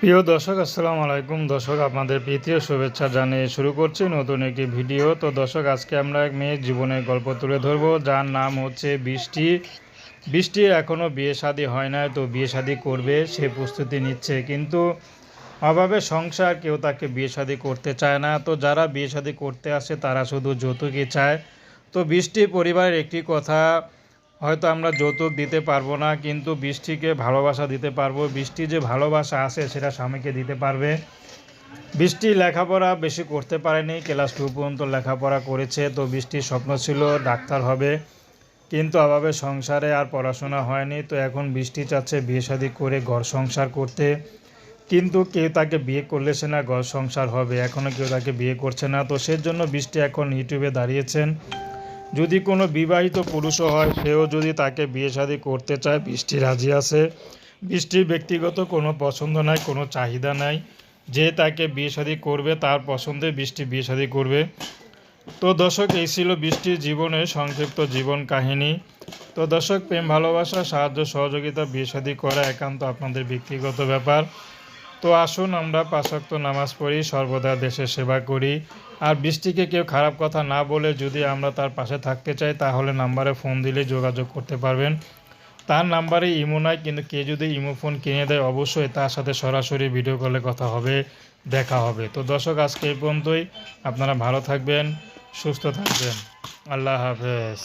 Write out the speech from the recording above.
প্রিয় দর্শক, আসসালামু আলাইকুম। দর্শক, আপনাদের প্রীতীয় শুভেচ্ছা জানিয়ে শুরু করছি নতুন একটি ভিডিও। তো দর্শক, আজকে আমরা এক মেয়ের জীবনের গল্প তুলে ধরবো, যার নাম হচ্ছে বৃষ্টি। বৃষ্টি এখনও বিয়ে শাদী হয় না তো বিয়ে শাদী করবে, সে প্রস্তুতি নিচ্ছে। কিন্তু অভাবে সংসার, কেউ তাকে বিয়ে শাদী করতে চায় না। তো যারা বিয়ে শাদী করতে আসে, তারা শুধু যৌতুকই চায়। তো বৃষ্টি পরিবারের একটি কথা হয়তো আমরা যৌতুক দিতে পারব না, কিন্তু বৃষ্টিকে ভালোবাসা দিতে পারব। বৃষ্টি যে ভালোবাসা আছে, সেটা স্বামীকে দিতে পারবে। বৃষ্টি লেখাপড়া বেশি করতে পারেনি, ক্লাস টু পর্যন্ত লেখাপড়া করেছে, তো বৃষ্টির স্বপ্ন ছিল ডাক্তার হবে। কিন্তু অভাবে সংসারে আর পড়াশোনা হয়নি, তো এখন বৃষ্টি চাচ্ছে বিয়ে শাদী করে ঘর সংসার করতে। কিন্তু কেউ তাকে বিয়ে করলে সে না ঘর সংসার হবে এখনও কেউ তাকে বিয়ে করছে না। তো সেজন্য বৃষ্টি এখন ইউটিউবে দাঁড়িয়েছেন। যদি কোনো বিবাহিত পুরুষও হয়, সেও যদি তাকে বিয়ে শাদী করতে চায়, বৃষ্টি রাজি আছে। বৃষ্টির ব্যক্তিগত কোনো পছন্দ নাই, কোনো চাহিদা নাই। যে তাকে বিয়ে শাদী করবে, তার পছন্দে বৃষ্টি বিয়ে শাদী করবে। তো দর্শক, এই ছিল বৃষ্টির জীবনের সংক্ষিপ্ত জীবন কাহিনী। তো দর্শক, প্রেম, ভালোবাসা, সাহায্য, সহযোগিতা, বিয়ে শাদী করা একান্ত আপনাদের ব্যক্তিগত ব্যাপার। তো আসুন আমরা পাঁচক্ত নামাজ পড়ি, সর্বদা দেশের সেবা করি। আর বৃষ্টিকে কেউ খারাপ কথা না বলে যদি আমরা তার পাশে থাকতে চাই, তাহলে নাম্বারে ফোন দিলে যোগাযোগ করতে পারবেন। তার নাম্বারে ইমো নাই, কিন্তু কে যদি ইমো ফোন কিনে দেয়, অবশ্যই তার সাথে সরাসরি ভিডিও কলে কথা হবে, দেখা হবে। তো দর্শক, আজকে এই পর্যন্তই। আপনারা ভালো থাকবেন, সুস্থ থাকবেন। আল্লাহ হাফেজ।